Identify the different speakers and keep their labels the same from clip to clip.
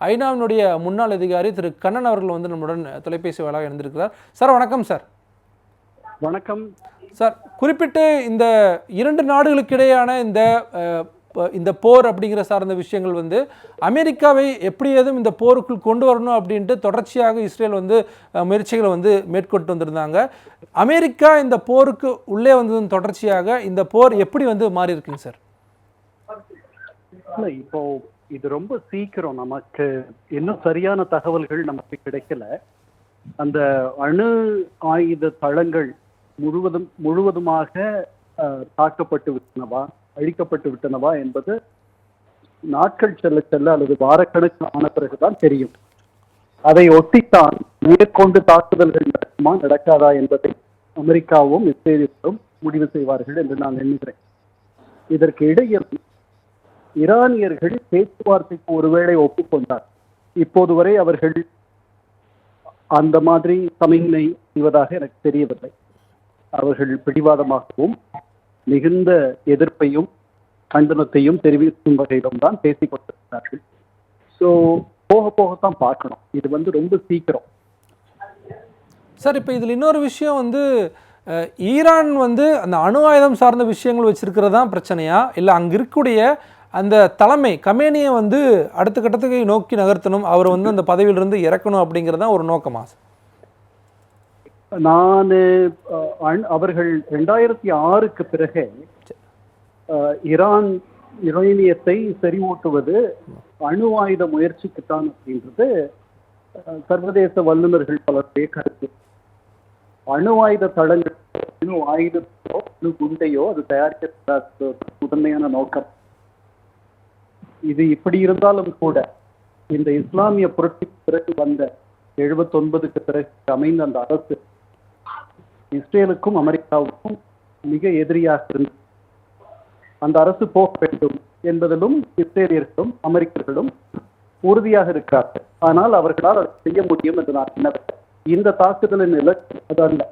Speaker 1: ஐநாவினுடைய முன்னாள் அதிகாரி திரு கண்ணன் அவர்கள் வந்து நம்முடன் தொலைபேசி வாயிலாக இருந்திருக்கிறார் சார் வணக்கம் சார்.
Speaker 2: வணக்கம்.
Speaker 1: சார் குறிப்பிட்டு இந்த இரண்டு நாடுகளுக்கிடையான இந்த இந்த போர் அப்படிங்கிற சார்ந்த விஷயங்கள் வந்து அமெரிக்காவை எப்படியேதும் இந்த போருக்குள் கொண்டு வரணும் அப்படின்ட்டு தொடர்ச்சியாக இஸ்ரேல் வந்து முயற்சிகளை வந்து மேற்கொண்டு வந்திருந்தாங்க. அமெரிக்கா இந்த போருக்கு உள்ளே வந்ததன் தொடர்ச்சியாக இந்த போர் எப்படி வந்து மாறி இருக்குங்க சார்?
Speaker 2: இல்ல இப்போ இது ரொம்ப சீக்கிரம் நமக்கு இன்னும் சரியான தகவல்கள் நமக்கு கிடைக்கல. அந்த அணு ஆயுத தளங்கள் முழுவதும் முழுவதுமாக தாக்கப்பட்டு விட்டனவா அழிக்கப்பட்டு விட்டனவா என்பது நாட்கள் செல்ல செல்ல அல்லது வாரக்கணக்கு ஆன பிறகுதான் தெரியும். அதை ஒட்டித்தான் மேற்கொண்டு தாக்குதல்கள் நடக்குமா நடக்காதா என்பதை அமெரிக்காவும் இஸ்ரேலும் முடிவு செய்வார்கள் என்று நான் எண்ணுகிறேன். இதற்கு இடையில் ஈரானியர்கள் பேச்சுவார்த்தைக்கு ஒருவேளை ஒப்புக்கொண்டார். இப்போது வரை அவர்கள் அந்த மாதிரி சமிக்ஞை செய்வதாக எனக்கு தெரியவில்லை. அவர்கள் பிடிவாதமாகவும் மிகுந்த எதிர்ப்பையும் கண்டனத்தையும் தெரிவிக்கும் வகையிலும் தான் பேசிக் கொண்டிருக்கிறார்கள். ஸோ போக போகத்தான் பார்க்கணும். இது வந்து ரொம்ப சீக்கிரம்.
Speaker 1: சார் இப்போ இதில் இன்னொரு விஷயம் வந்து அஹ், ஈரான் வந்து அந்த அணு ஆயுதம் சார்ந்த விஷயங்கள் வச்சிருக்கிறதா பிரச்சனையா? இல்லை அங்கே இருக்கக்கூடிய அந்த தலைமை கமேனியை வந்து அடுத்த கட்டத்துக்கு நோக்கி நகர்த்தணும் அவர் வந்து அந்த பதவியிலிருந்து இறக்கணும் அப்படிங்கிறது தான் ஒரு நோக்கமா
Speaker 2: நான் அவர்கள் ரெண்டாயிரத்தி ஆறுக்கு பிறகு ஈரான் யுரேனியத்தை செறிவூட்டுவது அணு ஆயுத முயற்சிக்குத்தான் அப்படின்றது சர்வதேச வல்லுநர்கள் பலருடைய கருத்து அணு ஆயுத தளங்கள் அணு ஆயுதத்தையோ அணு குண்டையோ அது தயாரிக்க முதன்மையான நோக்கம் இது இப்படி இருந்தாலும் கூட இந்த இஸ்லாமிய புரட்சிக்கு பிறகு வந்த எழுபத்தொன்பதுக்கு பிறகு அமைந்த அந்த அரசு இஸ்ரேலுக்கும் அமெரிக்காவுக்கும் மிக எதிரியாக இருந்தது. அந்த அரசு போக வேண்டும் என்பதிலும் இஸ்ரேலியர்களும் அமெரிக்கர்களும் உறுதியாக இருக்கிறார்கள். ஆனால் அவர்களால் அதை செய்ய முடியும் என்று நான் எண்ணவில்லை. இந்த தாக்குதலின் இலக்கு அது அல்ல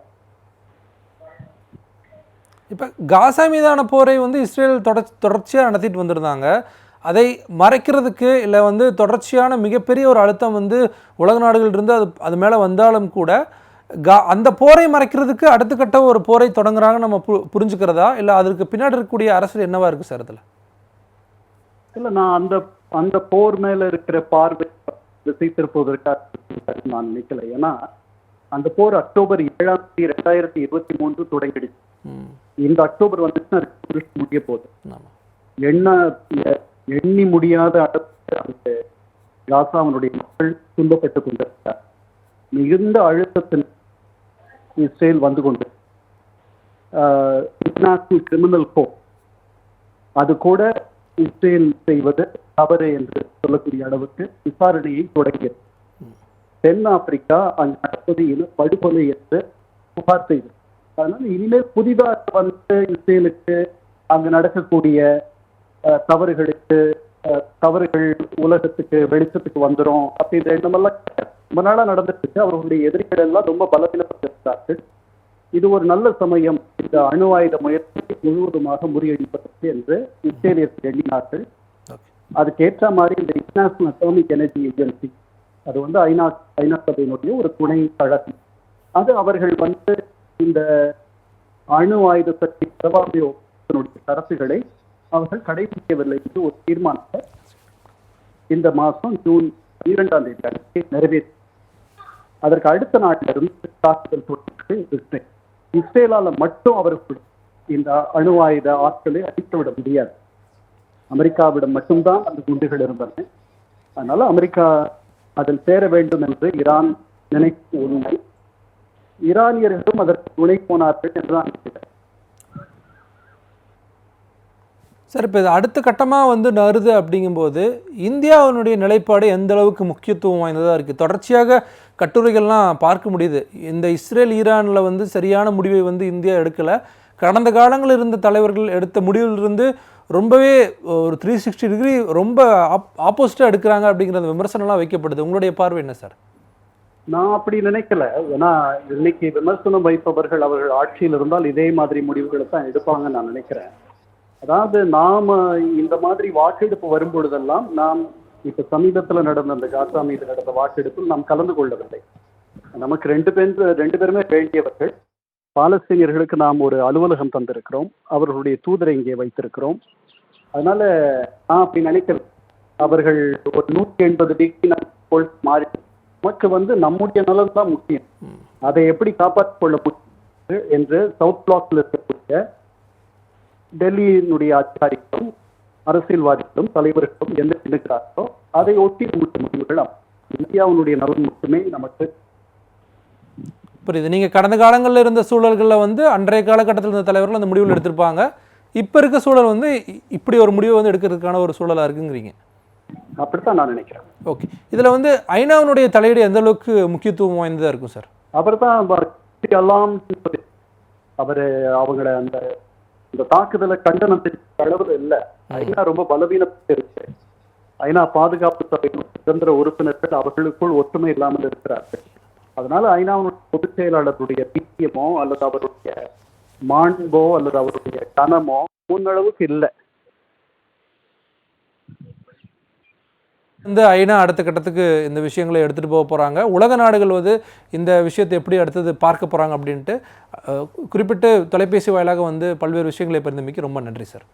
Speaker 1: இப்போ காசா மீதான போரை வந்து இஸ்ரேல் தொடர் தொடர்ச்சியாக நடத்திட்டு வந்திருந்தாங்க. அதை மறைக்கிறதுக்கு இல்லை வந்து தொடர்ச்சியான மிகப்பெரிய ஒரு அழுத்தம் வந்து உலக நாடுகளிலிருந்து அது அது மேலே வந்தாலும் கூட கா அந்த போரை மறைக்கிறதுக்கு அடுத்த கட்ட ஒரு போரை தொடங்குறாங்க நம்ம பு புரிஞ்சுக்கிறதா? இல்லை அதற்கு பின்னாடி இருக்கக்கூடிய அரசியல் என்னவா இருக்குது சார் இதில்?
Speaker 2: இல்ல நான் அந்த அந்த போர் மேல இருக்கிற பார்வை திசை திருப்புவதற்காக நான் நினைக்கல. ஏன்னா அந்த போர் அக்டோபர் ஏழாம் தேதி ரெண்டாயிரத்தி இருபத்தி மூன்று தொடங்கிடுச்சு. இந்த அக்டோபர் வந்துச்சுன்னா முடிய போகுது.
Speaker 1: ஆமாம்.
Speaker 2: எண்ணி முடியாத அளவுக்கு அந்த காசாவினுடைய மக்கள் துன்பப்பட்டு கொண்டிருந்தார் மிகுந்த அழுத்தத்தில் இஸ்ரேல் வந்து கொண்டு இன்டர்நேஷனல் கிரிமினல் கோ அது கூட இஸ்ரேல் செய்வது தவறு என்று சொல்லக்கூடிய அளவுக்கு விசாரணையை தொடங்கியது. தென் ஆப்பிரிக்கா அங்கு நடப்பது என படுகொலை என்று புகார் செய்தது. அதனால இனிமேல் புதிதாக வந்து இஸ்ரேலுக்கு அங்கு நடக்கக்கூடிய தவறுகளுக்கு தவறுகள் உலகத்துக்கு வெளிச்சத்துக்கு வந்துரும் அப்படின்ற எண்ணமெல்லாம் ரொம்ப நாளா நடந்துட்டு அவர்களுடைய எதிரிகள் எல்லாம் ரொம்ப பலவீனப்பட்டிருக்கிறார்கள். இது ஒரு நல்ல சமயம். இந்த அணு ஆயுத முயற்சியை முழுவதுமாக முறியடிப்பதற்கு என்று இஸ்ரேலியர்கள் எண்ணினார்கள். அதுக்கேற்ற மாதிரி இந்த இன்டர்நேஷனல் அட்டாமிக் எனர்ஜி ஏஜென்சி அது வந்து ஐநா ஐநா சபையினுடைய ஒரு துணை கழகம். அது அவர்கள் வந்து இந்த அணு ஆயுத சக்தி கருத்துக்களை அவர்கள் கடைபிடிக்கவில்லை என்று ஒரு தீர்மானத்தை இந்த மாதம் ஜூன் பன்னிரெண்டாம் தேதி அன்றைக்கு நிறைவேற்றி அதற்கு அடுத்த நாட்டிலிருந்து தாக்குதல் தொற்றுக்கு இஸ்ரேல் இஸ்ரேலால மட்டும் அவர்கள் இந்த அணு ஆயுத ஆட்களை அழித்து விட முடியாது. அமெரிக்காவிடம் மட்டும்தான் அந்த குண்டுகள் இருந்தன. அதனால அமெரிக்கா அதில் சேர வேண்டும் என்று ஈரான் நினைக்கும் உண்மை. ஈரானியர்களும் அதற்கு துணை போனார்கள் என்று நான் நினைக்கிறேன்
Speaker 1: சார் இப்போ இது அடுத்த கட்டமாக வந்து நகருது அப்படிங்கும்போது இந்தியாவினுடைய நிலைப்பாடு எந்த அளவுக்கு முக்கியத்துவம் வாய்ந்ததாக இருக்குது தொடர்ச்சியாக கட்டுரைகள்லாம் பார்க்க முடியுது. இந்த இஸ்ரேல் ஈரானில் வந்து சரியான முடிவை வந்து இந்தியா எடுக்கலை. கடந்த காலங்களில் இருந்த தலைவர்கள் எடுத்த முடிவிலிருந்து ரொம்பவே ஒரு த்ரீ சிக்ஸ்டி டிகிரி ரொம்ப ஆப் ஆப்போசிட்டாக எடுக்கிறாங்க அப்படிங்கிற அந்த விமர்சனம்லாம் வைக்கப்படுது. உங்களுடைய பார்வை என்ன சார்?
Speaker 2: நான் அப்படி நினைக்கல. ஏன்னா இன்னைக்கு விமர்சனம் வைப்பவர்கள் அவர்கள் ஆட்சியில் இருந்தால் இதே மாதிரி முடிவுகளை தான் எடுப்பாங்கன்னு நான் நினைக்கிறேன். அதாவது நாம இந்த மாதிரி வாக்கெடுப்பு வரும் பொழுதெல்லாம் நாம் இப்ப சமீபத்துல நடந்த அந்த காசா மீது நடந்த வாக்கெடுப்பில் நாம் கலந்து கொள்ளவில்லை. நமக்கு ரெண்டு பேர் ரெண்டு பேருமே வேண்டியவர்கள். பாலஸ்தீனியர்களுக்கு நாம் ஒரு அலுவலகம் தந்திருக்கிறோம். அவர்களுடைய தூதரை இங்கே வைத்திருக்கிறோம். அதனால நான் அப்படி நினைக்கிறேன் அவர்கள் ஒரு நூற்றி எண்பது டிகிரி போல் மாறி நமக்கு வந்து நம்முடைய நலன் தான் முக்கியம். அதை எப்படி காப்பாற்றிக் கொள்ள முடியும் என்று சவுத் பிளாக்ல இருக்கக்கூடிய டெல்லியினுடைய அதிகாரிகளும் அரசியல்வாதிகளும் தலைவர்களும் என்ன நினைக்கிறார்களோ அதை ஒட்டி நமக்கு முடிவுகள் அமையும். இந்தியாவினுடைய நலன் மட்டுமே நமக்கு.
Speaker 1: புரியுது. நீங்கள் கடந்த காலங்களில் இருந்த சூழல்களில் வந்து அன்றைய காலகட்டத்தில் இருந்த தலைவர்கள் அந்த முடிவுகள் எடுத்திருப்பாங்க. இப்போ இருக்க சூழல் வந்து இப்படி ஒரு முடிவை வந்து எடுக்கிறதுக்கான ஒரு சூழலாக இருக்குங்கிறீங்க.
Speaker 2: அப்படித்தான் நான் நினைக்கிறேன்.
Speaker 1: ஓகே. இதில் வந்து ஐநாவினுடைய தலையீடு எந்த அளவுக்கு முக்கியத்துவம் வாய்ந்ததாக இருக்கும் சார்?
Speaker 2: அவர் தான் அவர் அவங்கள அந்த இந்த தாக்குதலை கண்டனத்திற்கு அளவில் இல்லை. ஐநா ரொம்ப பலவீனப்பட்டு இருக்கு ஐநா பாதுகாப்பு சபையின் சுதந்திர உறுப்பினர்கள் அவர்களுக்குள் ஒற்றுமை இல்லாமல் இருக்கிறார்கள். அதனால ஐநாவுடைய பொதுச் செயலாளருடைய பிடிஎமோ அல்லது அவருடைய மாண்போ அல்லது அவருடைய கனமோ முன்னளவுக்கு இல்லை.
Speaker 1: இந்த ஐநா அடுத்த கட்டத்துக்கு இந்த விஷயங்களை எடுத்துகிட்டு போக போகிறாங்க உலக நாடுகள் வந்து இந்த விஷயத்தை எப்படி அடுத்தது பார்க்க போகிறாங்க அப்படின்ட்டு குறிப்பிட்டு தொலைபேசி வாயிலாக வந்து பல்வேறு விஷயங்களை பரிந்தமைக்கு ரொம்ப நன்றி சார்.